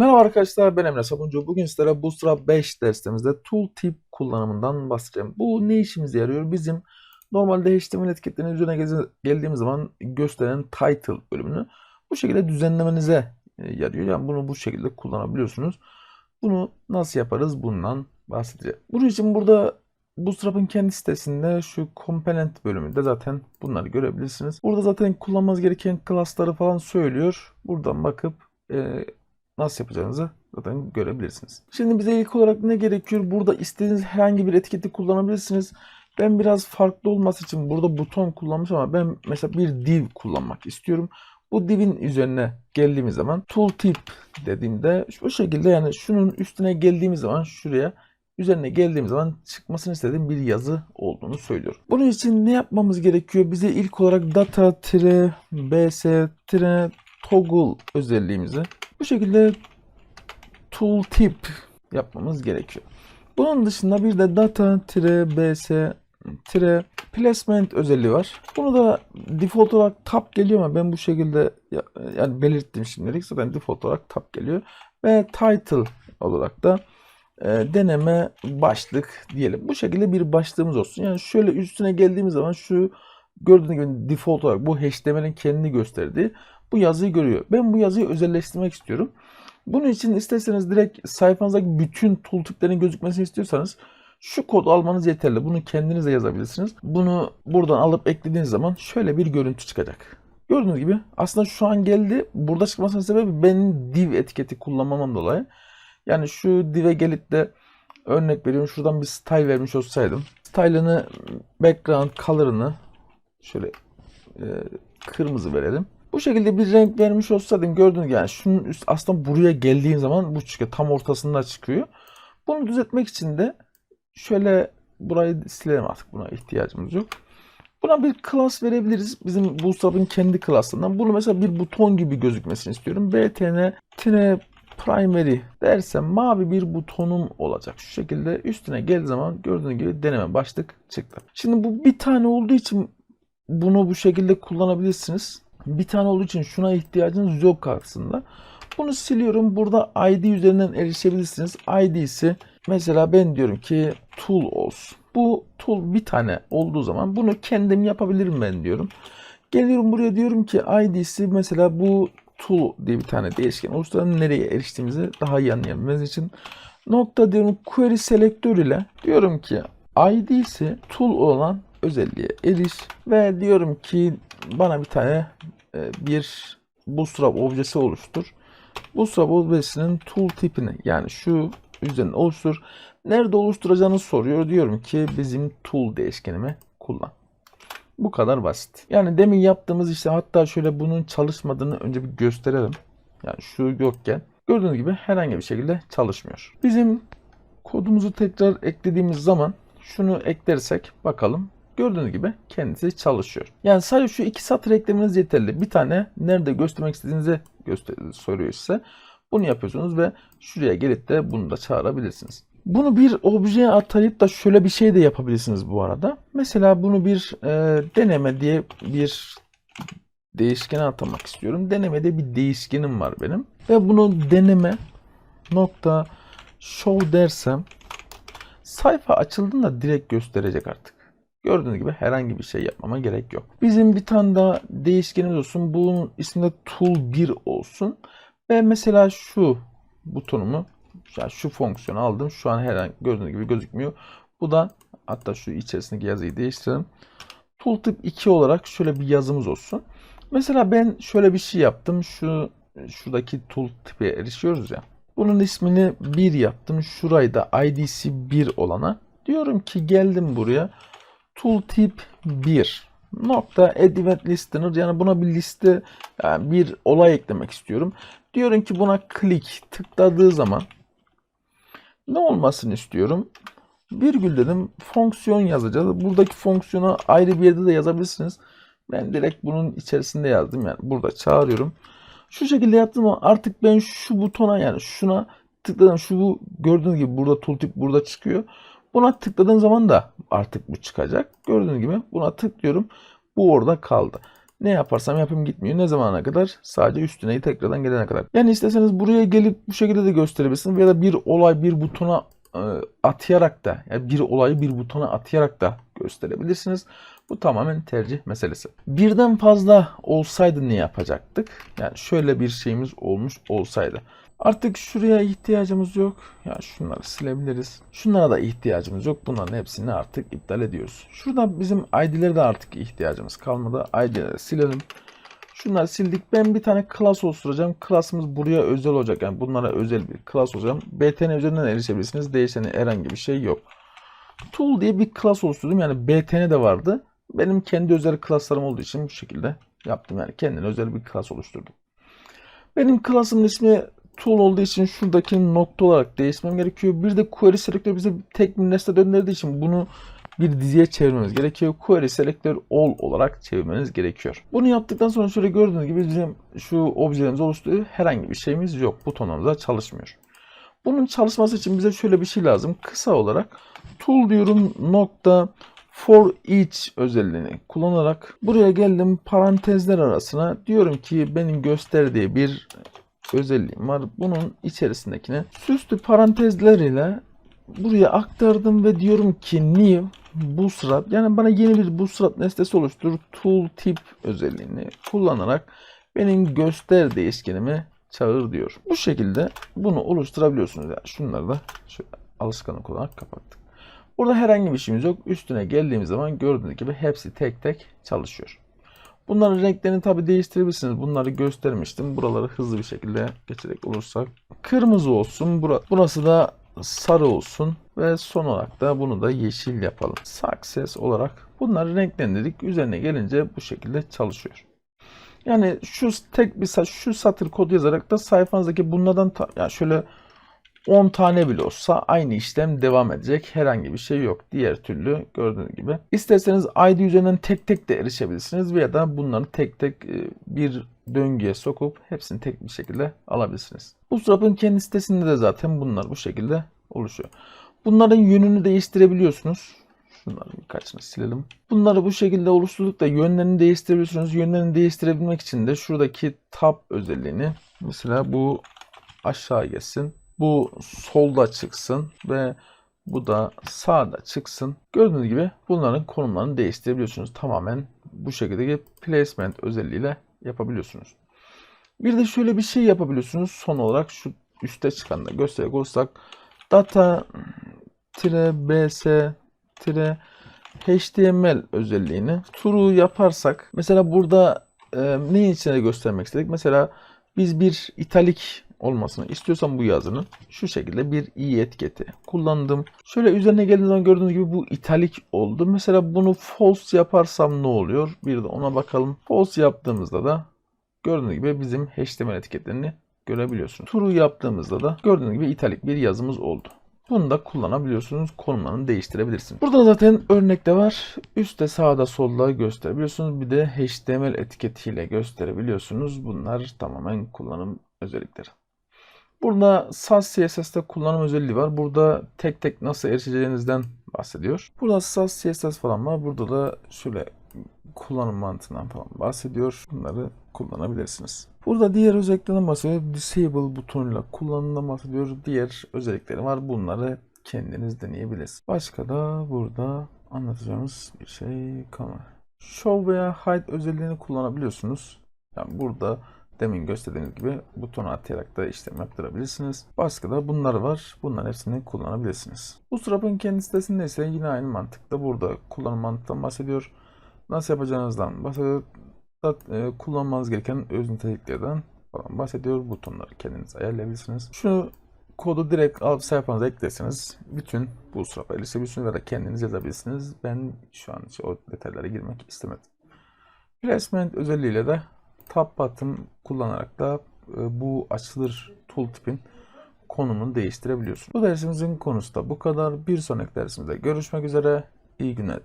Merhaba arkadaşlar ben Emre Sabuncu. Bugün sizlere Bootstrap 5 dersimizde tooltip kullanımından bahsedeceğim. Bu ne işimize yarıyor? Bizim normalde HTML etiketlerinin üzerine geldiğimiz zaman gösteren title bölümünü bu şekilde düzenlemenize e, yarıyor. Yani bunu bu şekilde kullanabiliyorsunuz. Bunu nasıl yaparız? Bundan bahsedeceğim. Bunun için burada Bootstrap'ın kendi sitesinde şu component bölümünde zaten bunları görebilirsiniz. Burada zaten kullanmanız gereken class'ları falan söylüyor. Buradan bakıp e, nasıl yapacağınızı zaten görebilirsiniz. Şimdi bize ilk olarak ne gerekiyor? Burada istediğiniz herhangi bir etiketi kullanabilirsiniz. Ben biraz farklı olması için burada buton kullanmış ama ben mesela bir div kullanmak istiyorum. Bu divin üzerine geldiğimiz zaman tooltip dediğimde bu şekilde yani şunun üstüne geldiğimiz zaman şuraya üzerine geldiğim zaman çıkmasını istediğim bir yazı olduğunu söylüyor. Bunun için ne yapmamız gerekiyor? Bize ilk olarak data-bs-toggle özelliğimizi bu şekilde tooltip yapmamız gerekiyor. Bunun dışında bir de data-bs-placement özelliği var. Bunu da default olarak tab geliyor ama ben bu şekilde ya- yani belirttim şimdilik. Zaten default olarak tab geliyor. Ve title olarak da e, deneme başlık diyelim. Bu şekilde bir başlığımız olsun. Yani şöyle üstüne geldiğimiz zaman şu gördüğünüz gibi default olarak bu HTML'in kendini gösterdiği bu yazıyı görüyor. Ben bu yazıyı özelleştirmek istiyorum. Bunun için isterseniz direkt sayfanızdaki bütün tooltiplerin gözükmesini istiyorsanız şu kodu almanız yeterli. Bunu kendiniz de yazabilirsiniz. Bunu buradan alıp eklediğiniz zaman şöyle bir görüntü çıkacak. Gördüğünüz gibi aslında şu an geldi. Burada çıkmasının sebebi benim div etiketi kullanmamam dolayı. Yani şu div'e gelip de örnek veriyorum şuradan bir style vermiş olsaydım. Style'ını background color'ını şöyle e, kırmızı verelim. Bu şekilde bir renk vermiş olsaydım gördüğünüz gibi yani şunun üst aslında buraya geldiğin zaman bu çıkıyor. Tam ortasında çıkıyor. Bunu düzeltmek için de şöyle burayı silelim artık. Buna ihtiyacımız yok. Buna bir class verebiliriz. Bizim Bootstrap'ın kendi class'ından. Bunu mesela bir buton gibi gözükmesini istiyorum. btn tine primary dersem mavi bir butonum olacak. Şu şekilde üstüne geldiği zaman gördüğünüz gibi deneme başlık çıktı. Şimdi bu bir tane olduğu için bunu bu şekilde kullanabilirsiniz. Bir tane olduğu için şuna ihtiyacınız yok aslında. Bunu siliyorum. Burada ID üzerinden erişebilirsiniz. ID'si mesela ben diyorum ki tool olsun. Bu tool bir tane olduğu zaman bunu kendim yapabilirim ben diyorum. Geliyorum buraya diyorum ki ID'si mesela bu tool diye bir tane değişken oluşturalım. Nereye eriştiğimizi daha iyi anlayabilmemiz için. Nokta diyorum query selektör ile diyorum ki ID'si tool olan özelliğe eriş ve diyorum ki bana bir tane e, bir Bootstrap objesi oluştur. Bootstrap objesinin tool tipini yani şu üzerine oluştur. Nerede oluşturacağını soruyor. Diyorum ki bizim tool değişkenimi kullan. Bu kadar basit. Yani demin yaptığımız işte hatta şöyle bunun çalışmadığını önce bir gösterelim. Yani şu yokken gördüğünüz gibi herhangi bir şekilde çalışmıyor. Bizim kodumuzu tekrar eklediğimiz zaman şunu eklersek bakalım gördüğünüz gibi kendisi çalışıyor. Yani sadece şu iki satır eklemeniz yeterli. Bir tane nerede göstermek istediğinizi göster soruyor size. Bunu yapıyorsunuz ve şuraya gelip de bunu da çağırabilirsiniz. Bunu bir objeye atayıp da şöyle bir şey de yapabilirsiniz bu arada. Mesela bunu bir e, deneme diye bir değişkene atamak istiyorum. Denemede bir değişkenim var benim. Ve bunu deneme nokta show dersem sayfa açıldığında direkt gösterecek artık. Gördüğünüz gibi herhangi bir şey yapmama gerek yok. Bizim bir tane daha değişkenimiz olsun. Bunun ismi de tool 1 olsun. Ve mesela şu butonumu yani şu fonksiyonu aldım. Şu an herhangi gördüğünüz gibi gözükmüyor. Bu da hatta şu içerisindeki yazıyı değiştirelim. Tooltip 2 olarak şöyle bir yazımız olsun. Mesela ben şöyle bir şey yaptım. Şu şuradaki tooltip'e erişiyoruz ya. Bunun ismini 1 yaptım. Şurayı da ID'si 1 olana. Diyorum ki geldim buraya. Tooltip 1 nokta event listener yani buna bir liste yani bir olay eklemek istiyorum. Diyorum ki buna klik tıkladığı zaman ne olmasını istiyorum? Virgül dedim fonksiyon yazacağız. Buradaki fonksiyonu ayrı bir yerde de yazabilirsiniz. Ben direkt bunun içerisinde yazdım yani burada çağırıyorum. Şu şekilde yaptım ama artık ben şu butona yani şuna tıkladım. Şu bu gördüğünüz gibi burada tooltip burada çıkıyor. Buna tıkladığım zaman da artık bu çıkacak. Gördüğünüz gibi buna tıklıyorum. Bu orada kaldı. Ne yaparsam yapayım gitmiyor. Ne zamana kadar? Sadece üstüne tekrardan gelene kadar. Yani isterseniz buraya gelip bu şekilde de gösterebilirsiniz. Ya da bir olay bir butona e, atayarak da yani bir olayı bir butona atayarak da gösterebilirsiniz. Bu tamamen tercih meselesi. Birden fazla olsaydı ne yapacaktık? Yani şöyle bir şeyimiz olmuş olsaydı. Artık şuraya ihtiyacımız yok. Ya şunları silebiliriz. Şunlara da ihtiyacımız yok. Bunların hepsini artık iptal ediyoruz. Şurada bizim ID'lere de artık ihtiyacımız kalmadı. ID'leri silelim. Şunları sildik. Ben bir tane class oluşturacağım. Class'ımız buraya özel olacak. Yani bunlara özel bir class olacağım. BTN üzerinden erişebilirsiniz. Değişeni herhangi bir şey yok. Tool diye bir class oluşturdum. Yani BTN de vardı. Benim kendi özel class'larım olduğu için bu şekilde yaptım. Yani kendine özel bir class oluşturdum. Benim class'ımın ismi tool olduğu için şuradaki nokta olarak değişmem gerekiyor. Bir de query selector bize tek bir nesne döndürdüğü için bunu bir diziye çevirmemiz gerekiyor. Query selector all olarak çevirmeniz gerekiyor. Bunu yaptıktan sonra şöyle gördüğünüz gibi bizim şu objelerimiz oluştuğu herhangi bir şeyimiz yok. Butonlarımız da çalışmıyor. Bunun çalışması için bize şöyle bir şey lazım. Kısa olarak tool diyorum nokta for each özelliğini kullanarak buraya geldim parantezler arasına diyorum ki benim gösterdiği bir özelliğim var. Bunun içerisindekini süslü parantezler ile buraya aktardım ve diyorum ki new bootstrap yani bana yeni bir bootstrap nesnesi oluştur tool tip özelliğini kullanarak benim göster değişkenimi çağır diyor. Bu şekilde bunu oluşturabiliyorsunuz. Yani şunları da şöyle alışkanlık olarak kapattık. Burada herhangi bir şeyimiz yok. Üstüne geldiğimiz zaman gördüğünüz gibi hepsi tek tek çalışıyor. Bunların renklerini tabi değiştirebilirsiniz. Bunları göstermiştim. Buraları hızlı bir şekilde geçerek olursak. Kırmızı olsun. Burası da sarı olsun. Ve son olarak da bunu da yeşil yapalım. Success olarak bunları renklendirdik. Üzerine gelince bu şekilde çalışıyor. Yani şu tek bir şu satır kodu yazarak da sayfanızdaki bunlardan yani şöyle 10 tane bile olsa aynı işlem devam edecek. Herhangi bir şey yok. Diğer türlü gördüğünüz gibi. İsterseniz ID üzerinden tek tek de erişebilirsiniz veya da bunları tek tek e, bir döngüye sokup hepsini tek bir şekilde alabilirsiniz. Bootstrap'ın kendi sitesinde de zaten bunlar bu şekilde oluşuyor. Bunların yönünü değiştirebiliyorsunuz. Şunları birkaçını silelim. Bunları bu şekilde oluşturduk da yönlerini değiştirebiliyorsunuz. Yönlerini değiştirebilmek için de şuradaki tab özelliğini mesela bu aşağı geçsin. Bu solda çıksın ve bu da sağda çıksın. Gördüğünüz gibi bunların konumlarını değiştirebiliyorsunuz. Tamamen bu şekilde placement özelliğiyle yapabiliyorsunuz. Bir de şöyle bir şey yapabiliyorsunuz. Son olarak şu üstte çıkanı gösterecek olursak data bs html özelliğini true yaparsak mesela burada e, neyin içine göstermek istedik? Mesela biz bir italik olmasını istiyorsam bu yazının şu şekilde bir i etiketi kullandım. Şöyle üzerine geldiğiniz zaman gördüğünüz gibi bu italik oldu. Mesela bunu false yaparsam ne oluyor? Bir de ona bakalım. False yaptığımızda da gördüğünüz gibi bizim HTML etiketlerini görebiliyorsunuz. True yaptığımızda da gördüğünüz gibi italik bir yazımız oldu. Bunu da kullanabiliyorsunuz. Konumlarını değiştirebilirsiniz. Burada zaten örnekte var. Üstte sağda solda gösterebiliyorsunuz. Bir de HTML etiketiyle gösterebiliyorsunuz. Bunlar tamamen kullanım özellikleri. Burada SAS CSS'te kullanım özelliği var. Burada tek tek nasıl erişeceğinizden bahsediyor. Burada SAS CSS falan var. Burada da şöyle kullanım mantığından falan bahsediyor. Bunları kullanabilirsiniz. Burada diğer özelliklerden bahsediyor. Disable butonuyla kullanımından bahsediyor. Diğer özellikleri var. Bunları kendiniz deneyebilirsiniz. Başka da burada anlatacağımız bir şey kalmadı. Show veya hide özelliğini kullanabiliyorsunuz. Yani burada demin gösterdiğiniz gibi butona atayarak da işlem yaptırabilirsiniz. Başka da bunlar var. Bunların hepsini kullanabilirsiniz. Bu Bootstrap'ın kendi sitesinde ise yine aynı mantıkta burada kullanım mantığından bahsediyor. Nasıl yapacağınızdan bahsediyor. E, kullanmanız gereken öz niteliklerden falan bahsediyor. Butonları kendiniz ayarlayabilirsiniz. Şu kodu direkt alıp sayfanıza eklerseniz bütün Bootstrap'a erişebilirsiniz ya da kendiniz yazabilirsiniz. Ben şu an o detaylara girmek istemedim. Placement özelliğiyle de tab button kullanarak da e, bu açılır tooltip'in konumunu değiştirebiliyorsunuz. Bu dersimizin konusu da bu kadar. Bir sonraki dersimizde görüşmek üzere. İyi günler.